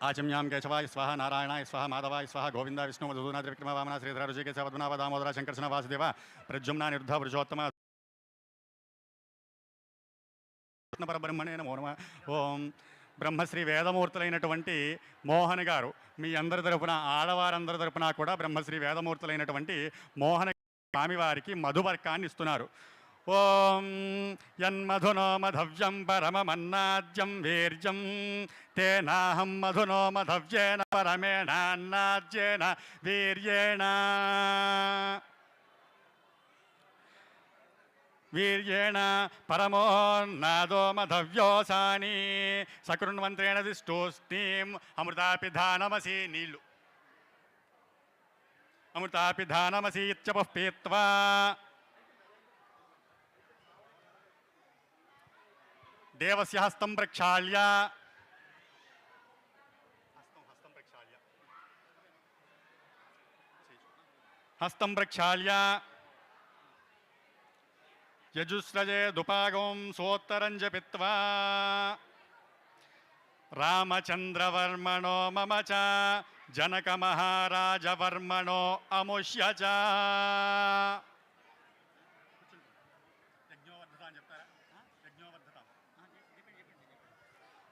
ఆచమ్యాం కేశవాయ స్వాహ నారాయణాయ స్వాహ మాధవాయ స్వాహ గోవింద విష్ణు మధునాథ విక్రమ వామన శ్రీధర ఋషికేశ పద్మనాభ దామోదర శంకర్షణ వాసుదేవ ప్రజుమ్న నిరుద్ధ పురుషోత్తమ పరబ్రహ్మణే నమో నమ. ఓం బ్రహ్మశ్రీ వేదమూర్తులైనటువంటి మోహన్ గారు మీ అందరి తరపున ఆడవారందరి తరపున కూడా బ్రహ్మశ్రీ వేదమూర్తులైనటువంటి మోహన స్వామివారికి మధువర్కాన్ని ఇస్తున్నారు. ఓం యన్మధునో మధవ్యం పరమమన్నాద్యం వీర్యం తేనాహం మధునో మధవ్యేన పరమేణాన్నాద్యేన వీర్యేణ. వీర్యేణ పరమోన్నాదో మధవ్యోసాని సకృన్వంత్రేణ దిష్టోస్నీం అమృతాపిధానమసి నీళ్ళు. అమృతాపిధానమసి ఇత్యపః పీత్వా. देवस्य हस्तं प्रक्षाल्य। हस्तं प्रक्षाल्य। यजुस्रजे दुपागों सोत्तरं जपित्वा रामचन्द्रवर्मणो मम च। जनकमहाराजवर्मणो अमुष्य च।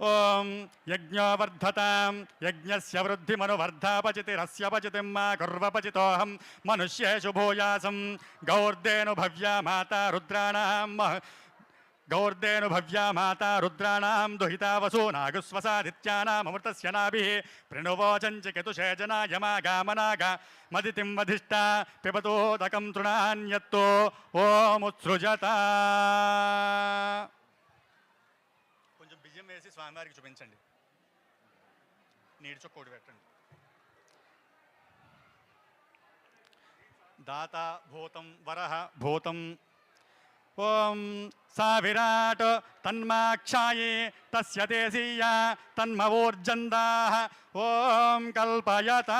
ఓం యజ్ఞోవర్ధతాం యజ్ఞస్య వృద్ధిమనువర్ధాపచితిరస్య పచితిం మా కుర్వపచితోహం మనుష్యేషు భూయాసం. గౌర్దేను భవ్యా మాతా రుద్రాణాం గౌర్దేను భవ్యా మాతా రుద్రాణాం దుహితా వసూనాగుస్వసాదిత్యానామృతస్య నాభిः ప్రణువోచంచ కేతుషే జనాయమాగామనాగ మదితిం వధిష్ట పిబతోదకం తృణాన్యత్తో. ఓముత్సృజత. వేసి స్వామివారికి చూపించండి. నీడి చొక్కోటి పెట్టండి. దాత భూతం వరహ భూతం. ఓం సా విరాట్ తన్మాక్షాయే తస్య దేశీయ తన్మవోర్జందా. ఓం కల్పయత.